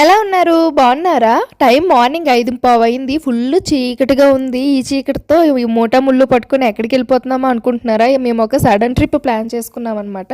ఎలా ఉన్నారు? బాగున్నారా? టైం మార్నింగ్ ఐదు పావు అయింది. ఫుల్ చీకటిగా ఉంది. ఈ చీకటితో ఈ మూట ముళ్ళు పట్టుకొని ఎక్కడికి వెళ్ళిపోతున్నామో అనుకుంటున్నారా? మేము ఒక సడన్ ట్రిప్ ప్లాన్ చేసుకున్నాం అనమాట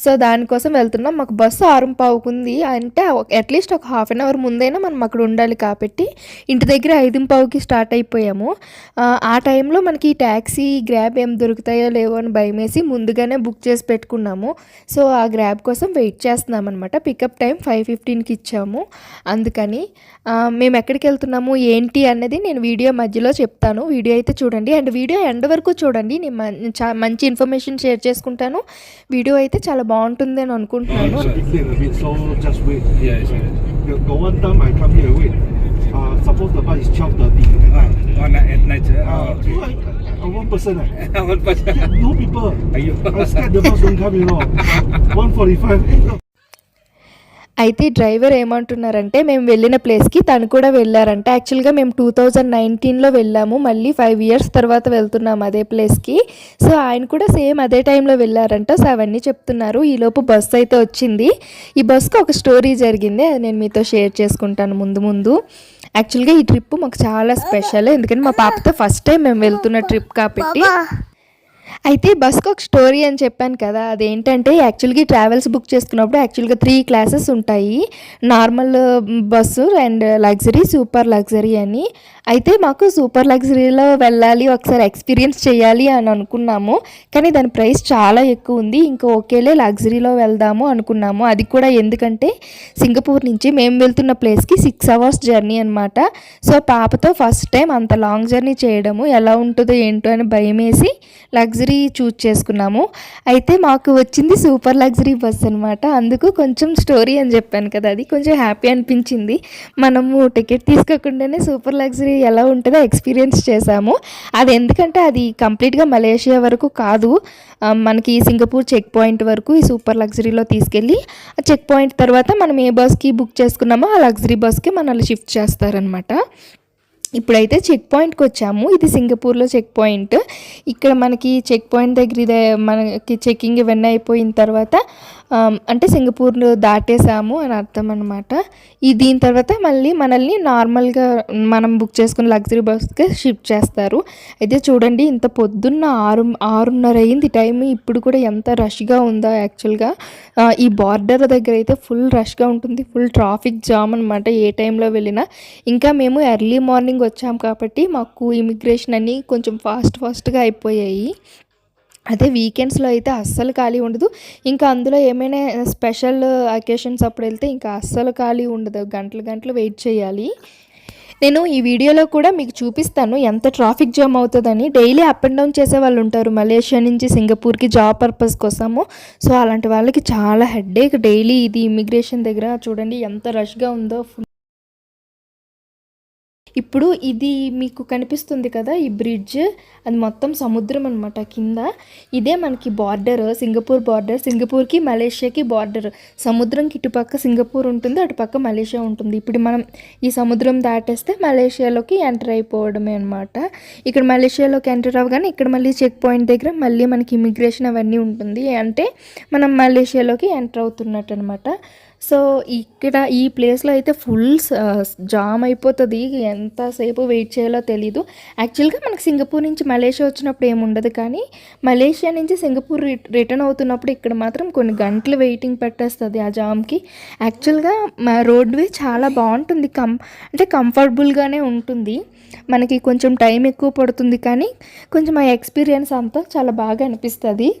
సో దానికోసం వెళ్తున్నాం. మాకు బస్సు ఆరు పావుకుంది. అంటే అట్లీస్ట్ ఒక హాఫ్ అన్ అవర్ ముందైనా మనం అక్కడ ఉండాలి కాబట్టి ఇంటి దగ్గర ఐదు పావుకి స్టార్ట్ అయిపోయాము. ఆ, ఆ టైంలో మనకి ట్యాక్సీ గ్రాబ్ ఏం దొరుకుతాయో లేవో అని భయమేసి ముందుగానే బుక్ చేసి పెట్టుకున్నాము. సో ఆ గ్రాబ్ కోసం వెయిట్ చేస్తున్నాం అనమాట పికప్ టైం ఫైవ్ ఫిఫ్టీన్కి ఇచ్చాము. అందుకని మేము ఎక్కడికి వెళ్తున్నాము ఏంటి అనేది నేను వీడియో మధ్యలో చెప్తాను. వీడియో అయితే చూడండి. అండ్ వీడియో ఎండ్ వరకు చూడండి. నేను మంచి ఇన్ఫర్మేషన్ షేర్ చేసుకుంటాను. వీడియో అయితే చాలా బాగుంటుంది అని అనుకుంటున్నాను. అయితే డ్రైవర్ ఏమంటున్నారంటే మేము వెళ్ళిన ప్లేస్కి తను కూడా వెళ్ళారంట. యాక్చువల్గా మేము టూ థౌజండ్ నైన్టీన్లో వెళ్ళాము. మళ్ళీ ఫైవ్ ఇయర్స్ తర్వాత వెళ్తున్నాము అదే ప్లేస్కి. సో ఆయన కూడా సేమ్ అదే టైంలో వెళ్ళారంట. సో అవన్నీ చెప్తున్నారు. ఈలోపు బస్సు అయితే వచ్చింది. ఈ బస్సుకు ఒక స్టోరీ జరిగింది. అది నేను మీతో షేర్ చేసుకుంటాను ముందు ముందు. యాక్చువల్గా ఈ ట్రిప్ మాకు చాలా స్పెషల్. ఎందుకంటే మా పాపతో ఫస్ట్ టైం మేము వెళ్తున్న ట్రిప్ కాబట్టి. అయితే బస్కి ఒక స్టోరీ అని చెప్పాను కదా అదేంటంటే యాక్చువల్గా ట్రావెల్స్ బుక్ చేసుకున్నప్పుడు యాక్చువల్గా త్రీ క్లాసెస్ ఉంటాయి. Normal bus and luxury super luxury అని. అయితే మాకు సూపర్ లగ్జరీలో వెళ్ళాలి ఒకసారి ఎక్స్పీరియన్స్ చేయాలి అని అనుకున్నాము. కానీ దాని ప్రైస్ చాలా ఎక్కువ ఉంది. ఇంకా ఓకేలే లగ్జరీలో వెళ్దాము అనుకున్నాము. అది కూడా ఎందుకంటే సింగపూర్ నుంచి మేము వెళ్తున్న ప్లేస్కి సిక్స్ అవర్స్ జర్నీ అనమాట సో పాపతో ఫస్ట్ టైం అంత లాంగ్ జర్నీ చేయడము ఎలా ఉంటుందో ఏంటో అని భయం వేసి లగ్జరీ చూజ్ చేసుకున్నాము. అయితే మాకు వచ్చింది సూపర్ లగ్జరీ బస్ అనమాట అందుకు కొంచెం స్టోరీ అని చెప్పాను కదా అది కొంచెం హ్యాపీ అనిపించింది. మనము టికెట్ తీసుకోకుండానే సూపర్ లగ్జరీ ఎలా ఉంటుందో ఎక్స్పీరియన్స్ చేశాము. అది ఎందుకంటే అది కంప్లీట్గా మలేషియా వరకు కాదు. మనకి సింగపూర్ చెక్ పాయింట్ వరకు ఈ సూపర్ లగ్జరీలో తీసుకెళ్ళి ఆ చెక్ పాయింట్ తర్వాత మనం ఏ బస్కి బుక్ చేసుకున్నామో ఆ లగ్జరీ బస్కి మనల్ని షిఫ్ట్ చేస్తారనమాట ఇప్పుడైతే చెక్ పాయింట్కి వచ్చాము. ఇది సింగపూర్లో చెక్ పాయింట్ ఇక్కడ మనకి చెక్ పాయింట్ దగ్గర ఇదే మనకి చెకింగ్ ఇవన్నీ అయిపోయిన తర్వాత అంటే సింగపూర్ దాటేసాము అని అర్థం అనమాట ఈ దీని తర్వాత మళ్ళీ మనల్ని నార్మల్గా మనం బుక్ చేసుకున్న లగ్జరీ బస్కి షిఫ్ట్ చేస్తారు. అయితే చూడండి ఇంత పొద్దున్న ఆరు ఆరున్నర అయింది టైం ఇప్పుడు కూడా ఎంత రష్గా ఉందో యాక్చువల్గా ఈ బార్డర్ దగ్గర అయితే ఫుల్ రష్గా ఉంటుంది. ఫుల్ ట్రాఫిక్ జామ్ అనమాట ఏ టైంలో వెళ్ళినా. ఇంకా మేము ఎర్లీ మార్నింగ్ వచ్చాం కాబట్టి మాకు ఇమిగ్రేషన్ అన్నీ కొంచెం ఫాస్ట్ ఫాస్ట్గా అయిపోయాయి. అదే వీకెండ్స్లో అయితే అస్సలు ఖాళీ ఉండదు. ఇంకా అందులో ఏమైనా స్పెషల్ అకేషన్స్ అప్పుడు వెళ్తే ఇంకా అస్సలు ఖాళీ ఉండదు. గంటలు గంటలు వెయిట్ చేయాలి. నేను ఈ వీడియోలో కూడా మీకు చూపిస్తాను ఎంత ట్రాఫిక్ జామ్ అవుతుందని. డైలీ అప్ అండ్ డౌన్ చేసే వాళ్ళు ఉంటారు మలేషియా నుంచి సింగపూర్కి జాబ్ పర్పస్ కోసము. సో అలాంటి వాళ్ళకి చాలా హెడ్ఏక్ డైలీ ఇది ఇమిగ్రేషన్ దగ్గర చూడండి ఎంత రష్గా ఉందో. ఇప్పుడు ఇది మీకు కనిపిస్తుంది కదా ఈ బ్రిడ్జ్ అది మొత్తం సముద్రం అనమాట కింద. ఇదే మనకి బార్డర్ సింగపూర్ బార్డర్ సింగపూర్కి మలేషియాకి బార్డర్ సముద్రంకి ఇటుపక్క సింగపూర్ ఉంటుంది అటుపక్క మలేషియా ఉంటుంది. ఇప్పుడు మనం ఈ సముద్రం దాటేస్తే మలేషియాలోకి ఎంటర్ అయిపోవడమే అనమాట ఇక్కడ మలేషియాలోకి ఎంటర్ అవ్వగానే ఇక్కడ మళ్ళీ చెక్ పాయింట్ దగ్గర మళ్ళీ మనకి ఇమిగ్రేషన్ అవన్నీ ఉంటుంది. అంటే మనం మలేషియాలోకి ఎంటర్ అవుతున్నట్టు అనమాట సో ఇక్కడ ఈ ప్లేస్లో అయితే ఫుల్ జామ్ అయిపోతుంది. ఎంతసేపు వెయిట్ చేయాలో తెలీదు. యాక్చువల్గా మనకి సింగపూర్ నుంచి మలేషియా వచ్చినప్పుడు ఏముండదు కానీ మలేషియా నుంచి సింగపూర్ రి- రిటర్న్ అవుతున్నప్పుడు ఇక్కడ మాత్రం కొన్ని గంటలు వెయిటింగ్ పెట్టేస్తుంది ఆ జామ్కి. యాక్చువల్గా మా రోడ్వే చాలా బాగుంటుంది. కం అంటే కంఫర్టబుల్గానే ఉంటుంది. మనకి కొంచెం టైం ఎక్కువ పడుతుంది కానీ కొంచెం ఆ ఎక్స్పీరియన్స్ అంతా చాలా బాగా అనిపిస్తుంది.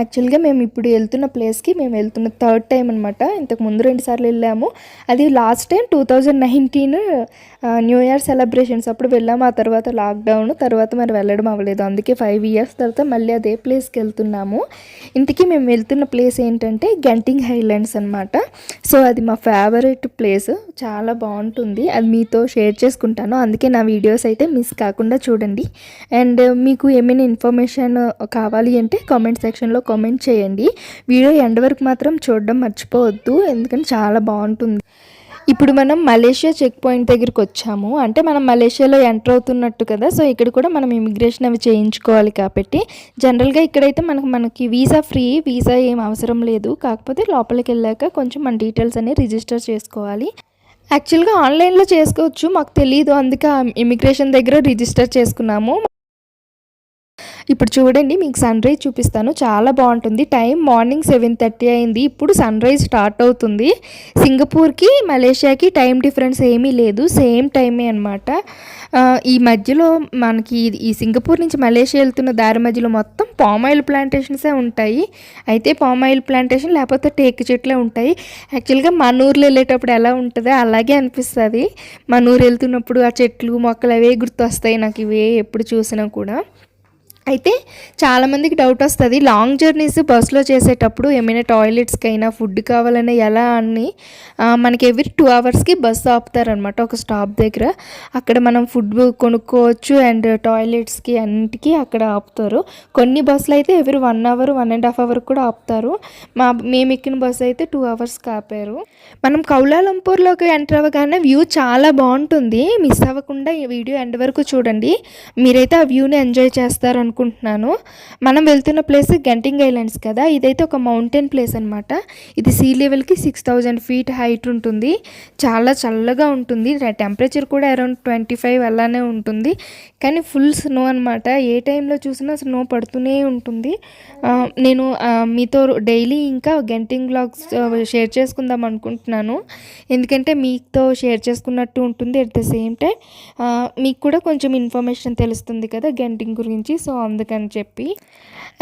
యాక్చువల్గా మేము ఇప్పుడు వెళ్తున్న ప్లేస్కి మేము వెళ్తున్న థర్డ్ టైం అనమాట ఇంతకు ముందు రెండుసార్లు వెళ్ళాము. అది last time two thousand nineteen new year celebrations అప్పుడు వెళ్ళాము. ఆ తర్వాత లాక్డౌన్ తర్వాత మరి వెళ్ళడం అవ్వలేదు. అందుకే ఫైవ్ ఇయర్స్ తర్వాత మళ్ళీ అదే ప్లేస్కి వెళ్తున్నాము. ఇంతకీ మేము వెళ్తున్న ప్లేస్ ఏంటంటే గంటింగ్ హైలాండ్స్ అనమాట సో అది మా ఫేవరెట్ ప్లేస్ చాలా బాగుంటుంది. అది మీతో షేర్ చేసుకుంటాను. అందుకే నా వీడియోస్ అయితే మిస్ కాకుండా చూడండి. అండ్ మీకు ఏమైనా ఇన్ఫర్మేషన్ కావాలి అంటే కామెంట్ సెక్షన్లో కామెంట్ చేయండి. వీడియో ఎండ్ వరకు మాత్రం చూడడం మర్చిపోవద్దు. ఎందుకంటే చాలా బాగుంటుంది. ఇప్పుడు మనం మలేషియా చెక్ పాయింట్ దగ్గరికి వచ్చాము. అంటే మనం మలేషియాలో ఎంటర్ అవుతున్నట్టు కదా. సో ఇక్కడ కూడా మనం ఇమిగ్రేషన్ అవి చేయించుకోవాలి కాబట్టి. జనరల్గా ఇక్కడైతే మనకు మనకి వీసా ఫ్రీ వీసా ఏం అవసరం లేదు. కాకపోతే లోపలికి వెళ్ళాక కొంచెం మన డీటెయిల్స్ అన్ని రిజిస్టర్ చేసుకోవాలి. యాక్చువల్గా ఆన్లైన్లో చేసుకోవచ్చు. మాకు తెలియదు అందుకే ఇమిగ్రేషన్ దగ్గర రిజిస్టర్ చేసుకున్నాము. ఇప్పుడు చూడండి మీకు సన్ రైజ్ చూపిస్తాను. చాలా బాగుంటుంది. టైం మార్నింగ్ సెవెన్ థర్టీ అయింది. ఇప్పుడు సన్ రైజ్ స్టార్ట్ అవుతుంది. సింగపూర్కి మలేషియాకి టైం డిఫరెన్స్ ఏమీ లేదు. సేమ్ టైమే అనమాట ఈ మధ్యలో మనకి ఇది- ఈ సింగపూర్ నుంచి మలేషియా వెళ్తున్న దారి మధ్యలో మొత్తం పామాయిల్ ప్లాంటేషన్సే ఉంటాయి. అయితే పామాయిల్ ప్లాంటేషన్ లేకపోతే టేక్ చెట్లే ఉంటాయి. యాక్చువల్గా మన ఊర్లో వెళ్ళేటప్పుడు ఎలా ఉంటుందో అలాగే అనిపిస్తుంది. మన ఊరు వెళ్తున్నప్పుడు ఆ చెట్లు మొక్కలు అవే గుర్తొస్తాయి నాకు ఇవే ఎప్పుడు చూసినా కూడా. అయితే చాలామందికి డౌట్ వస్తుంది. లాంగ్ జర్నీస్ బస్సులో చేసేటప్పుడు ఏమైనా టాయిలెట్స్కి అయినా ఫుడ్ కావాలన్నా ఎలా అని మనకి ఎవ్రీ టూ అవర్స్కి బస్సు ఆపుతారనమాట ఒక స్టాప్ దగ్గర. అక్కడ మనం ఫుడ్ కొనుక్కోవచ్చు అండ్ టాయిలెట్స్కి అన్నిటికీ అక్కడ ఆపుతారు. కొన్ని బస్సులు అయితే every one hour one and half hour కూడా ఆపుతారు. మా మేము ఎక్కిన బస్సు అయితే టూ అవర్స్కి ఆపారు. మనం కౌలాలంపూర్లోకి ఎంటర్ అవ్వగానే వ్యూ చాలా బాగుంటుంది. మిస్ అవ్వకుండా ఈ వీడియో ఎండ్ వరకు చూడండి. మీరైతే ఆ వ్యూని ఎంజాయ్ చేస్తారు అనుకుంటున్నాను. మనం వెళ్తున్న ప్లేస్ గెంటింగ్ ఐలాండ్స్ కదా ఇదైతే ఒక మౌంటైన్ ప్లేస్ అనమాట ఇది సీ లెవెల్కి సిక్స్ థౌజండ్ ఫీట్ హైట్ ఉంటుంది. చాలా చల్లగా ఉంటుంది. టెంపరేచర్ కూడా అరౌండ్ ట్వంటీ ఫైవ్ అలానే ఉంటుంది. కానీ ఫుల్ స్నో అనమాట ఏ టైంలో చూసినా స్నో పడుతూనే ఉంటుంది. నేను మీతో డైలీ ఇంకా గెంటింగ్ బ్లాగ్స్ షేర్ చేసుకుందాం అనుకుంటున్నాను. ఎందుకంటే మీతో షేర్ చేసుకున్నట్టు ఉంటుంది. అట్ ద సేమ్ టైం మీకు కూడా కొంచెం ఇన్ఫర్మేషన్ తెలుస్తుంది కదా గెంటింగ్ గురించి. సో అందుకని చెప్పి.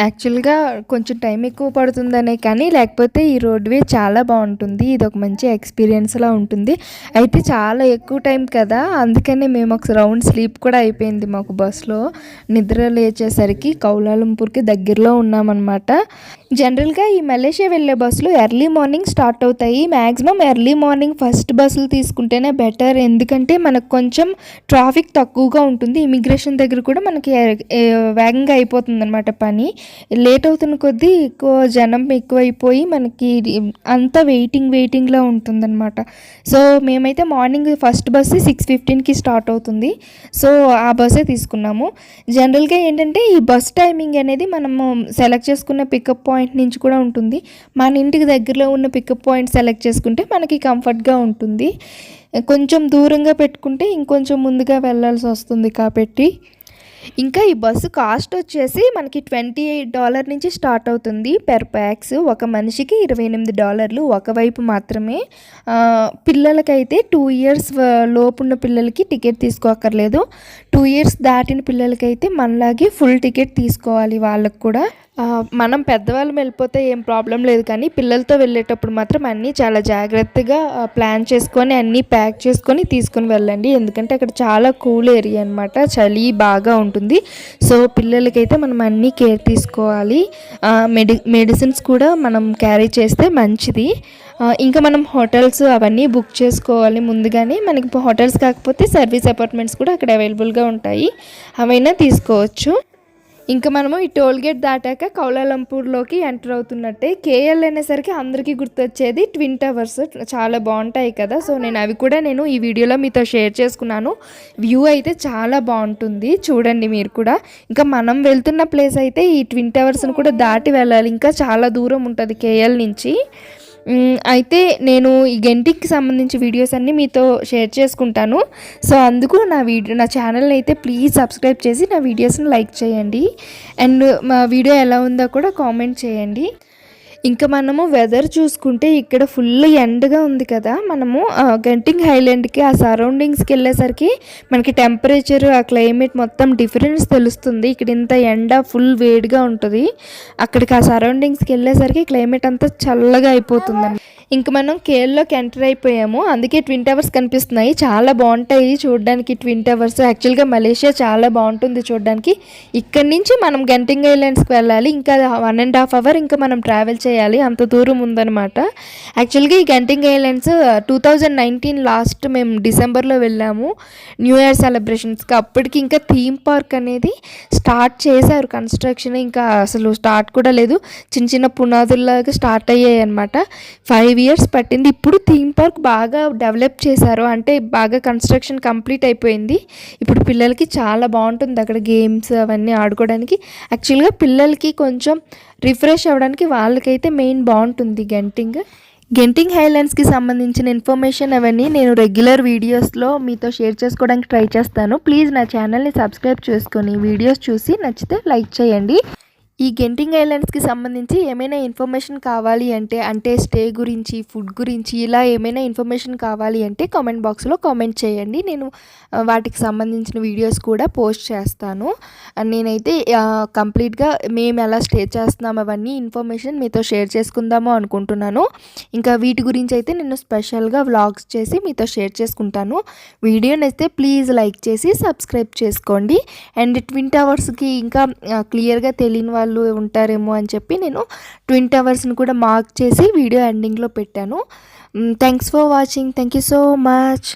యాక్చువల్గా కొంచెం టైం ఎక్కువ పడుతుందనే కానీ లేకపోతే ఈ రోడ్ వే చాలా బాగుంటుంది. ఇది ఒక మంచి ఎక్స్పీరియన్స్లా ఉంటుంది. అయితే చాలా ఎక్కువ టైం కదా అందుకనే మేము ఒక రౌండ్ స్లీప్ కూడా అయిపోయింది మాకు బస్సులో నిద్ర లేచేసరికి కౌలాలంపూర్కి దగ్గరలో ఉన్నామన్నమాట. జనరల్గా ఈ మలేషియా వెళ్ళే బస్సులు ఎర్లీ మార్నింగ్ స్టార్ట్ అవుతాయి. మ్యాక్సిమం ఎర్లీ మార్నింగ్ ఫస్ట్ బస్సులు తీసుకుంటేనే బెటర్. ఎందుకంటే మనకు కొంచెం ట్రాఫిక్ తక్కువగా ఉంటుంది. ఇమిగ్రేషన్ దగ్గర కూడా మనకి వేగంగా అయిపోతుంది అనమాట పని. లేట్ అవుతున్న కొద్దీ ఎక్కువ జనం ఎక్కువైపోయి మనకి అంతా వెయిటింగ్ వెయిటింగ్లో ఉంటుందన్నమాట. సో మేమైతే మార్నింగ్ ఫస్ట్ బస్సు సిక్స్ ఫిఫ్టీన్కి స్టార్ట్ అవుతుంది. సో ఆ బస్సే తీసుకున్నాము. జనరల్గా ఏంటంటే ఈ బస్ టైమింగ్ అనేది మనము సెలెక్ట్ చేసుకున్న పికప్ పాయింట్ నుంచి కూడా ఉంటుంది. మన ఇంటికి దగ్గరలో ఉన్న పికప్ పాయింట్ సెలెక్ట్ చేసుకుంటే మనకి కంఫర్ట్గా ఉంటుంది. కొంచెం దూరంగా పెట్టుకుంటే ఇంకొంచెం ముందుగా వెళ్ళాల్సి వస్తుంది కాబట్టి. ఇంకా ఈ బస్సు కాస్ట్ వచ్చేసి మనకి ట్వంటీ ఎయిట్ డాలర్ నుంచి స్టార్ట్ అవుతుంది. పెర్ ప్యాక్స్ ఒక మనిషికి ఇరవై ఎనిమిది డాలర్లు ఒకవైపు మాత్రమే. పిల్లలకైతే టూ ఇయర్స్ లోపున్న పిల్లలకి టికెట్ తీసుకోక్కర్లేదు. టూ ఇయర్స్ దాటిన పిల్లలకైతే మనలాగే ఫుల్ టికెట్ తీసుకోవాలి వాళ్ళకు కూడా. మనం పెద్దవాళ్ళం వెళ్ళిపోతే ఏం ప్రాబ్లం లేదు కానీ పిల్లలతో వెళ్ళేటప్పుడు మాత్రం అన్నీ చాలా జాగ్రత్తగా ప్లాన్ చేసుకొని అన్నీ ప్యాక్ చేసుకొని తీసుకొని వెళ్ళండి. ఎందుకంటే అక్కడ చాలా కూల్ ఏరియా అనమాట చలి బాగా ఉంటుంది. సో పిల్లలకైతే మనం అన్నీ కేర్ తీసుకోవాలి. మెడి మెడిసిన్స్ కూడా మనం క్యారీ చేస్తే మంచిది. ఇంకా మనం హోటల్స్ అవన్నీ బుక్ చేసుకోవాలి ముందుగానే. మనకి హోటల్స్ కాకపోతే సర్వీస్ అపార్ట్మెంట్స్ కూడా అక్కడ అవైలబుల్గా ఉంటాయి. అవైనా తీసుకోవచ్చు. ఇంకా మనము ఈ టోల్ గేట్ దాటాక కౌలాలంపూర్లోకి ఎంటర్ అవుతున్నట్టే కేఎల్ అనేసరికి అందరికీ గుర్తొచ్చేది ట్విన్ టవర్స్. చాలా బాగుంటాయి కదా. సో నేను అవి కూడా నేను ఈ వీడియోలో మీతో షేర్ చేసుకున్నాను. వ్యూ అయితే చాలా బాగుంటుంది. చూడండి మీరు కూడా. ఇంకా మనం వెళ్తున్న ప్లేస్ అయితే ఈ ట్విన్ టవర్స్ని కూడా దాటి వెళ్ళాలి. ఇంకా చాలా దూరం ఉంటుంది కేఎల్ నుంచి. అయితే నేను ఈ గెంటికి సంబంధించి వీడియోస్ అన్నీ మీతో షేర్ చేసుకుంటాను. సో అందుకు నా వీడియో నా ఛానల్ని అయితే ప్లీజ్ సబ్స్క్రైబ్ చేసి నా వీడియోస్ని లైక్ చేయండి. అండ్ మా వీడియో ఎలా ఉందో కూడా కామెంట్ చేయండి. ఇంకా మనము వెదర్ చూసుకుంటే ఇక్కడ ఫుల్ ఎండగా ఉంది కదా. మనము గంటింగ్ హైలాండ్కి ఆ సరౌండింగ్స్కి వెళ్ళేసరికి మనకి టెంపరేచర్ ఆ క్లైమేట్ మొత్తం డిఫరెన్స్ తెలుస్తుంది. ఇక్కడ ఇంత ఎండ ఫుల్ వేడిగా ఉంటుంది. అక్కడికి ఆ సరౌండింగ్స్కి వెళ్ళేసరికి క్లైమేట్ అంతా చల్లగా అయిపోతుంది ఇంక మనం కేర్లోకి ఎంటర్ అయిపోయాము. అందుకే ట్విన్ టవర్స్ కనిపిస్తున్నాయి. చాలా బాగుంటాయి చూడడానికి ట్విన్ టవర్స్ యాక్చువల్గా మలేషియా చాలా బాగుంటుంది చూడడానికి. ఇక్కడి నుంచి మనం గంటింగ్ ఐలాండ్స్కి వెళ్ళాలి. ఇంకా వన్ అండ్ హాఫ్ అవర్ ఇంకా మనం ట్రావెల్ చేయాలి. అంత దూరం ఉందన్నమాట. యాక్చువల్గా ఈ Genting Highlands two thousand nineteen last మేము డిసెంబర్లో వెళ్ళాము. న్యూ ఇయర్ సెలబ్రేషన్స్కి అప్పటికి ఇంకా థీమ్ పార్క్ అనేది స్టార్ట్ చేశారు కన్స్ట్రక్షన్ ఇంకా అసలు స్టార్ట్ కూడా లేదు. చిన్న చిన్న పునాదుల్లాగా స్టార్ట్ అయ్యాయి అనమాట ఫైవ్ ఇయర్స్ పట్టింది. ఇప్పుడు థీమ్ పార్క్ బాగా డెవలప్ చేశారు. అంటే బాగా కన్స్ట్రక్షన్ కంప్లీట్ అయిపోయింది. ఇప్పుడు పిల్లలకి చాలా బాగుంటుంది అక్కడ గేమ్స్ అవన్నీ ఆడుకోవడానికి. యాక్చువల్గా పిల్లలకి కొంచెం రిఫ్రెష్ అవ్వడానికి వాళ్ళకైతే మెయిన్ బాగుంటుంది గెంటింగ్ గెంటింగ్ హైలాండ్స్కి సంబంధించిన ఇన్ఫర్మేషన్ అవన్నీ నేను రెగ్యులర్ వీడియోస్లో మీతో షేర్ చేసుకోవడానికి ట్రై చేస్తాను. ప్లీజ్ నా ఛానల్ని సబ్స్క్రైబ్ చేసుకొని వీడియోస్ చూసి నచ్చితే లైక్ చేయండి. ఈ గెంటింగ్ ఐలాండ్స్కి సంబంధించి ఏమైనా ఇన్ఫర్మేషన్ కావాలి అంటే అంటే స్టే గురించి ఫుడ్ గురించి ఇలా ఏమైనా ఇన్ఫర్మేషన్ కావాలి అంటే కామెంట్ బాక్స్లో కామెంట్ చేయండి. నేను వాటికి సంబంధించిన వీడియోస్ కూడా పోస్ట్ చేస్తాను. నేనైతే కంప్లీట్గా మేము ఎలా స్టే చేస్తున్నాం అవన్నీ ఇన్ఫర్మేషన్ మీతో షేర్ చేసుకుందాము అనుకుంటున్నాను. ఇంకా వీటి గురించి అయితే నేను స్పెషల్గా వ్లాగ్స్ చేసి మీతో షేర్ చేసుకుంటాను. వీడియోని అయితే ప్లీజ్ లైక్ చేసి సబ్స్క్రైబ్ చేసుకోండి. అండ్ ట్విన్ టవర్స్కి ఇంకా క్లియర్గా తెలియని వాళ్ళు వాళ్ళు ఉంటారేమో అని చెప్పి నేను ట్విన్ టవర్స్ని కూడా మార్క్ చేసి వీడియో ఎండింగ్లో పెట్టాను. Thanks for watching thank you so much